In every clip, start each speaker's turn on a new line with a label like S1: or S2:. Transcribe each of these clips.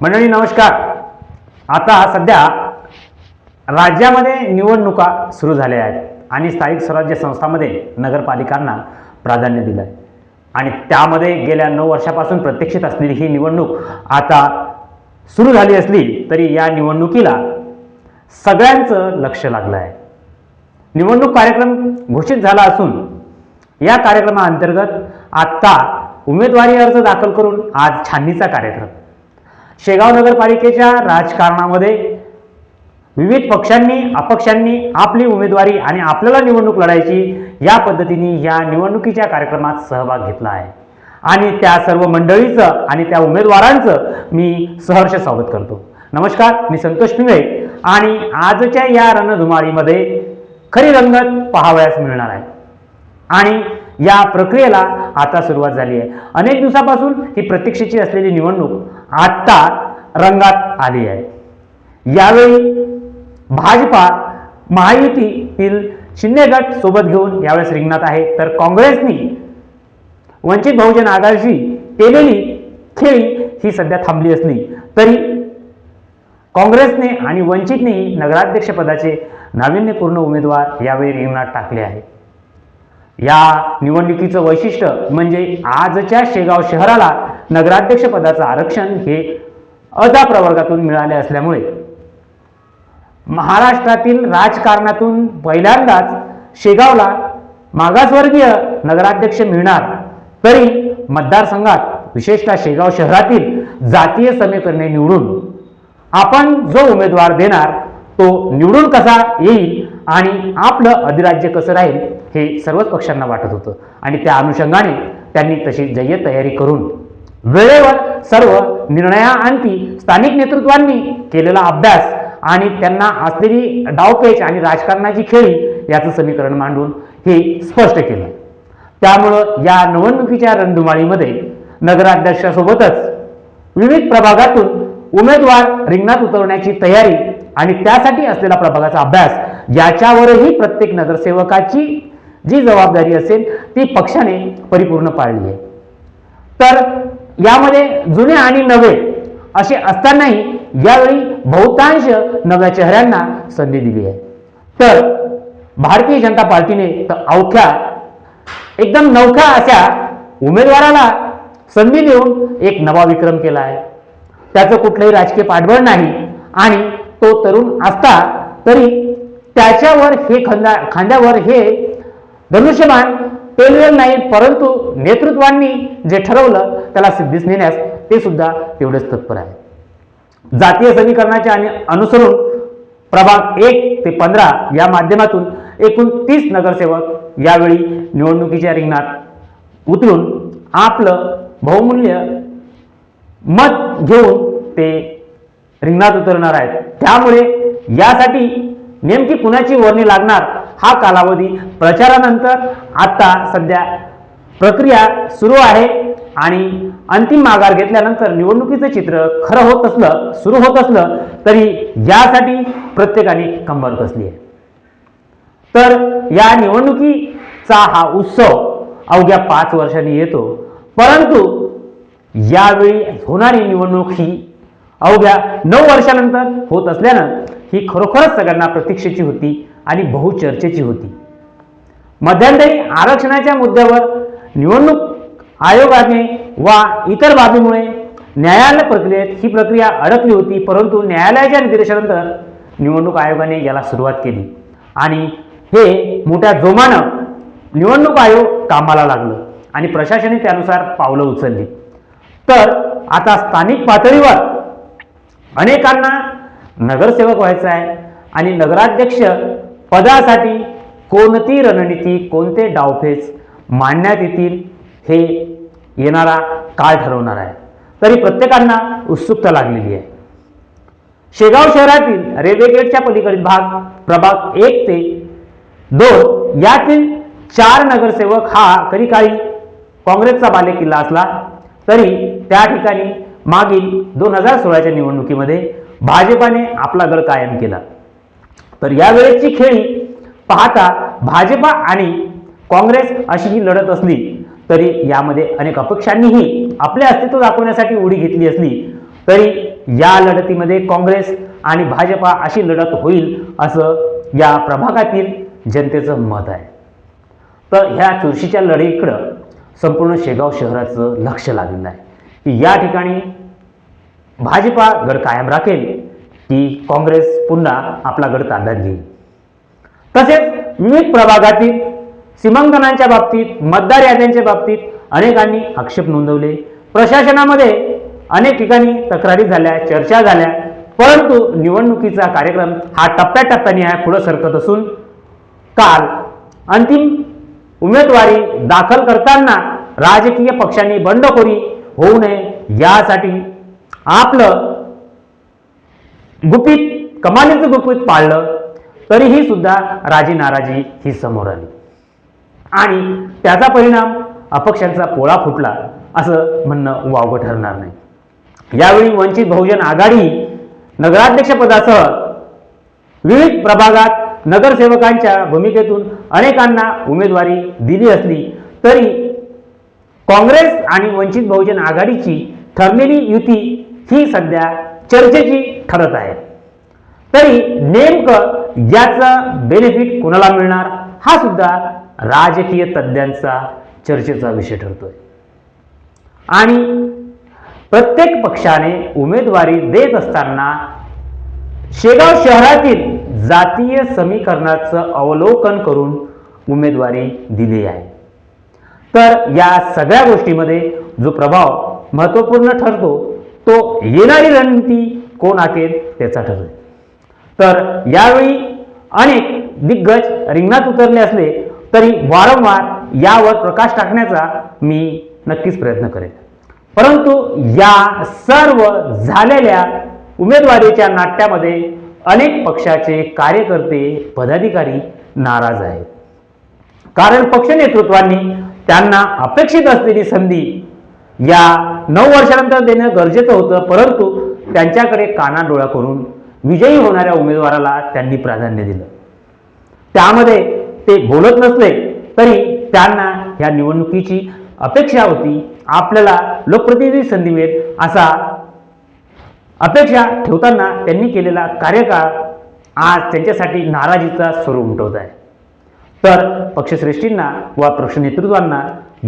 S1: मंडळी नमस्कार. आता सध्या राज्यामध्ये निवडणुका सुरू झाल्या आहेत आणि स्थानिक स्वराज्य संस्थांमध्ये नगरपालिकांना प्राधान्य दिलं आहे. आणि त्यामध्ये गेल्या नऊ वर्षापासून प्रत्यक्षित असलेली ही निवडणूक आता सुरू झाली असली तरी या निवडणुकीला सगळ्यांचं लक्ष लागलं आहे. निवडणूक कार्यक्रम घोषित झाला असून या कार्यक्रमाअंतर्गत आत्ता उमेदवारी अर्ज दाखल करून आज छाननीचा कार्यक्रम. शेगाव नगरपालिकेच्या राजकारणामध्ये विविध पक्षांनी अपक्षांनी आपली उमेदवारी आणि आपल्याला निवडणूक लढायची या पद्धतीने या निवडणुकीच्या कार्यक्रमात सहभाग घेतला आहे. आणि त्या सर्व मंडळीचं आणि त्या उमेदवारांचं मी सहर्ष स्वागत करतो. नमस्कार मी संतोष पिंगळे. आणि आजच्या या रणधुमाळीमध्ये खरी रंगत पाहावयास मिळणार आहे. आणि या प्रक्रियेला आता सुरुवात झाली आहे. अनेक दिवसापासून ही प्रतीक्षेची असलेली निवडणूक आत्ता रंगात आली आहे. यावेळी भाजपा महायुतीतील शिंदे गट सोबत घेऊन यावेळेस रिंगणात आहे. तर काँग्रेसनी वंचित बहुजन आघाडीशी केलेली खेळी ही सध्या थांबली असली तरी काँग्रेसने आणि वंचितनेही नगराध्यक्षपदाचे नाविन्यपूर्ण उमेदवार यावेळी रिंगणात टाकले आहे या निवडणुकीचं वैशिष्ट्य म्हणजे आजच्या शेगाव शहराला नगराध्यक्षपदाचं आरक्षण हे अदा प्रवर्गातून मिळाले असल्यामुळे महाराष्ट्रातील राजकारणातून पहिल्यांदाच शेगावला मागासवर्गीय नगराध्यक्ष मिळणार. तरी मतदारसंघात विशेषतः शेगाव शहरातील जातीय समीकरणे निवडून आपण जो उमेदवार देणार तो निवडून कसा येईल आणि आपलं अधिराज्य कसं राहील हे सर्वच पक्षांना वाटत होतं. आणि त्या अनुषंगाने त्यांनी तशी जय्यत तयारी करून वेळेवर सर्व निर्णयाअंती स्थानिक नेतृत्वांनी केलेला अभ्यास आणि त्यांना असलेली डावपेच आणि राजकारणाची खेळी याचं समीकरण मांडून हे स्पष्ट केलं. त्यामुळं या निवडणुकीच्या रणधुमाळीमध्ये नगराध्यक्षासोबतच विविध प्रभागातून उमेदवार रिंगणात उतरवण्याची तयारी आणि त्यासाठी असलेला प्रभागाचा अभ्यास याच्यावरही प्रत्येक नगरसेवकाची जी जबाबदारी असेल ती पक्षाने परिपूर्ण पाळली आहे. तर यामध्ये जुने आणि नवे असे असतानाही यावेळी बहुतांश नव्या चेहऱ्यांना संधी दिली आहे. तर भारतीय जनता पार्टीने तर अवख्या एकदम नवख्या अशा उमेदवाराला संधी देऊन एक नवा विक्रम केला आहे. त्याचं कुठलंही राजकीय पाठबळ नाही आणि तो तरुण असता तरी त्याच्यावर हे खांद्या खांद्यावर हे धनुष्यबाण पेरलेलं नाही परंतु नेतृत्वांनी जे ठरवलं त्याला सिद्धीस नेण्यास ते सुद्धा तेवढेच तत्पर आहे. जातीय समीकरणाचे आणि अनुसरून प्रभाग एक ते पंधरा या माध्यमातून एकूण तीस नगरसेवक यावेळी निवडणुकीच्या रिंगणात उतरून आपलं बहुमूल्य मत घेऊन ते रिंगणात उतरणार आहेत. त्यामुळे यासाठी नेमकी कुणाची वर्णी लागणार हा कालावधी प्रचारानंतर आता सध्या प्रक्रिया सुरू आहे आणि अंतिम माघार घेतल्यानंतर निवडणुकीचं चित्र खरं होत असलं सुरू होत असलं तरी यासाठी प्रत्येकाने कंबर कसली आहे. तर या निवडणुकीचा हा उत्सव अवघ्या पाच वर्षांनी येतो परंतु यावेळी होणारी निवडणूक ही अवघ्या नऊ वर्षानंतर होत असल्यानं ही खरोखरच सगळ्यांना प्रतीक्षेची होती. आणि बहुचर्चेची होती. मध्यंतरी आरक्षणाच्या मुद्द्यावर निवडणूक आयोगाने वा इतर बाबीमुळे न्यायालय प्रक्रियेत ही प्रक्रिया अडकली होती परंतु न्यायालयाच्या निर्देशानंतर निवडणूक आयोगाने याला सुरुवात केली. आणि हे मोठ्या जोमानं निवडणूक आयोग कामाला लागलं आणि प्रशासनाने त्यानुसार पावलं उचलली. तर आता स्थानिक पातळीवर अनेकांना नगरसेवक व्हायचं आहे आणि नगराध्यक्ष पदासाठी कोणती रणनीती कोणते डावफेच मांडण्यात येतील हे येणारा काळ ठरवणार आहे. तरी प्रत्येकांना उत्सुकता लागलेली आहे. शेगाव शहरातील रेल्वे गेटच्या पलीकडील भाग प्रभाग एक ते दोन यातील चार नगरसेवक हा कधी काळी काँग्रेसचा बालेकिल्ला असला तरी त्या ठिकाणी मागील दोन हजार सोळाच्या निवडणुकीमध्ये भाजपाने आपला गड कायम केला. तर यावेळेची खेळी पाहता भाजपा आणि काँग्रेस अशी ही लढत असली तरी यामध्ये अनेक अपक्षांनीही आपले अस्तित्व दाखवण्यासाठी उडी घेतली असली तरी या लढतीमध्ये काँग्रेस आणि भाजपा अशी लढत होईल असं या प्रभागातील जनतेचं मत आहे. तर ह्या चुरशीच्या लढीकडं संपूर्ण शेगाव शहराचं लक्ष लागलेलं आहे. की या ठिकाणी भाजपा गड कायम राखेल की काँग्रेस पुन्हा आपला गड ताब्यात घेईल तसेच विविध प्रभागातील सीमांकनांच्या बाबतीत मतदार याद्यांच्या बाबतीत अनेकांनी आक्षेप नोंदवले. प्रशासनामध्ये अनेक ठिकाणी तक्रारी झाल्या चर्चा झाल्या परंतु निवडणुकीचा कार्यक्रम हा टप्प्याटप्प्याने आहे पुढं सरकत असून काल अंतिम उमेदवारी दाखल करताना राजकीय पक्षांनी बंडखोरी होऊ नये यासाठी आपलं गुपित कमालीचं गुपित पाळलं तरीही सुद्धा राजी नाराजी ही समोर आली. आणि त्याचा परिणाम अपक्षांचा पोळा फुटला असं म्हणणं वावगं ठरणार नाही. यावेळी वंचित बहुजन आघाडी नगराध्यक्षपदासह विविध प्रभागात नगरसेवकांच्या भूमिकेतून अनेकांना उमेदवारी दिली असली तरी काँग्रेस आणि वंचित बहुजन आघाडीची ठरलेली युती ही सध्या चर्चेची ठरत आहे. तरी नेमकं याचं बेनिफिट कोणाला मिळणार? हा सुद्धा राजकीय तज्ज्ञांचा चर्चेचा विषय ठरतोय. आणि प्रत्येक पक्षाने उमेदवारी देत असताना शेगाव शहरातील जातीय समीकरणाचं अवलोकन करून उमेदवारी दिली आहे. तर या सगळ्या गोष्टीमध्ये जो प्रभाव महत्त्वपूर्ण ठरतो तो येणारी रणनीती कोण आकेल त्याचा ठरेल तर यावेळी अनेक दिग्गज रिंगणात उतरले असले तरी वारंवार यावर प्रकाश टाकण्याचा मी नक्कीच प्रयत्न करेन. परंतु या सर्व झालेल्या उमेदवारीच्या नाट्यामध्ये अनेक पक्षाचे कार्यकर्ते पदाधिकारी नाराज आहेत. कारण पक्ष नेतृत्वांनी त्यांना अपेक्षित असलेली संधी या नऊ वर्षानंतर देणं गरजेचं होतं परंतु त्यांच्याकडे कानाडोळा करून विजयी होणाऱ्या उमेदवाराला त्यांनी प्राधान्य दिलं. त्यामध्ये ते बोलत नसले तरी त्यांना ह्या निवडणुकीची अपेक्षा होती. आपल्याला लोकप्रतिनिधी संधी मिळेल असा अपेक्षा ठेवताना त्यांनी केलेला कार्यकाळ आज त्यांच्यासाठी नाराजीचा स्वर उमटवत आहे. तर पक्षश्रेष्ठींना व पक्ष नेतृत्वांना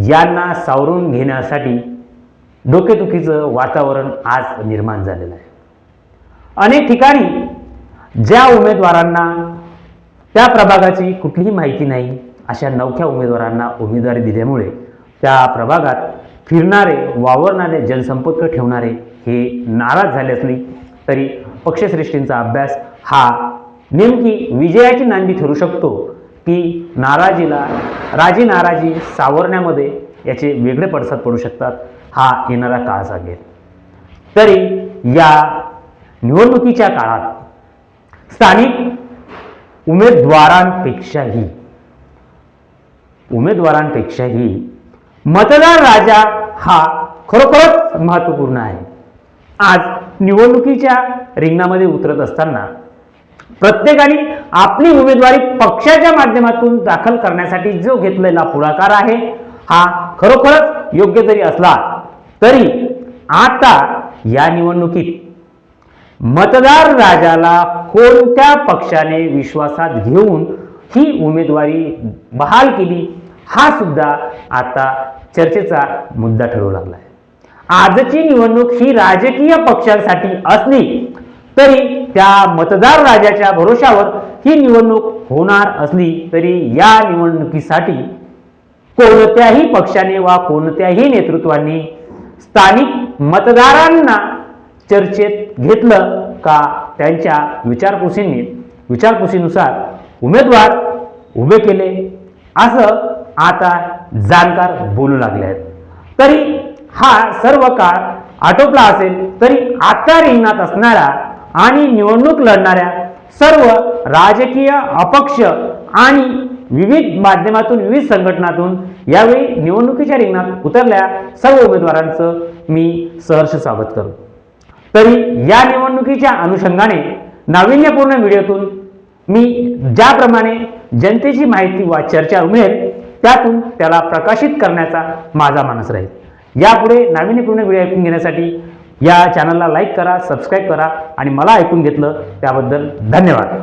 S1: यांना सावरून घेण्यासाठी डोकेदुखीचं वातावरण आज निर्माण झालेलं आहे. अनेक ठिकाणी ज्या उमेदवारांना त्या प्रभागाची कुठलीही माहिती नाही अशा नवख्या उमेदवारांना उमेदवारी दिल्यामुळे त्या प्रभागात फिरणारे वावरणारे जनसंपर्क ठेवणारे हे नाराज झाले असली तरी पक्षश्रेष्ठींचा अभ्यास हा नेमकी विजयाची नांदी ठरू शकतो की नाराजीला राजी नाराजी सावरण्यामध्ये याचे वेगळे पडसाद पडू शकतात हा येणारा काळ सांगेल तरी या निवडणुकीच्या काळात स्थानिक उमेदवारांपेक्षाही उमेदवारांपेक्षाही मतदार राजा हा खरोखरच महत्त्वपूर्ण आहे. आज निवडणुकीच्या रिंगणामध्ये उतरत असताना प्रत्येकाने आपली उमेदवारी पक्षाच्या माध्यमातून दाखल करण्यासाठी जो घेतलेला पुढाकार आहे हा खरोखरच योग्य जरी असला तरी आता या निवडणुकीत मतदार राजाला कोणत्या पक्षाने विश्वासात घेऊन ही उमेदवारी बहाल केली हा सुद्धा आता चर्चेचा मुद्दा ठरू लागला आहे आजची निवडणूक ही राजकीय पक्षांसाठी असली तरी त्या मतदार राजाच्या भरोशावर ही निवडणूक होणार असली तरी या निवडणुकीसाठी कोणत्याही पक्षाने वा कोणत्याही नेतृत्वाने स्थानिक मतदारांना चर्चेत घेतलं का त्यांच्या विचारपुसींनी विचारपुसीनुसार उमेदवार उभे केले. असं आता जाणकार बोलू लागले आहेत तरी हा सर्व काळ आटोपला असेल तरी आता रिंगणात असणाऱ्या आणि निवडणूक लढणाऱ्या सर्व राजकीय अपक्ष आणि विविध माध्यमातून विविध संघटनातून यावेळी निवडणुकीच्या रिंगणात उतरल्या सर्व उमेदवारांचं मी सहर्ष स्वागत करतो तरी या निवडणुकीच्या अनुषंगाने नाविन्यपूर्ण व्हिडिओतून मी ज्याप्रमाणे जनतेची माहिती वा चर्चा मिळेल त्यातून त्याला प्रकाशित करण्याचा माझा मानस राहील. यापुढे नाविन्यपूर्ण व्हिडिओ ऐकून घेण्यासाठी या चॅनलला लाईक करा सबस्क्राईब करा आणि मला ऐकून घेतलं त्याबद्दल धन्यवाद.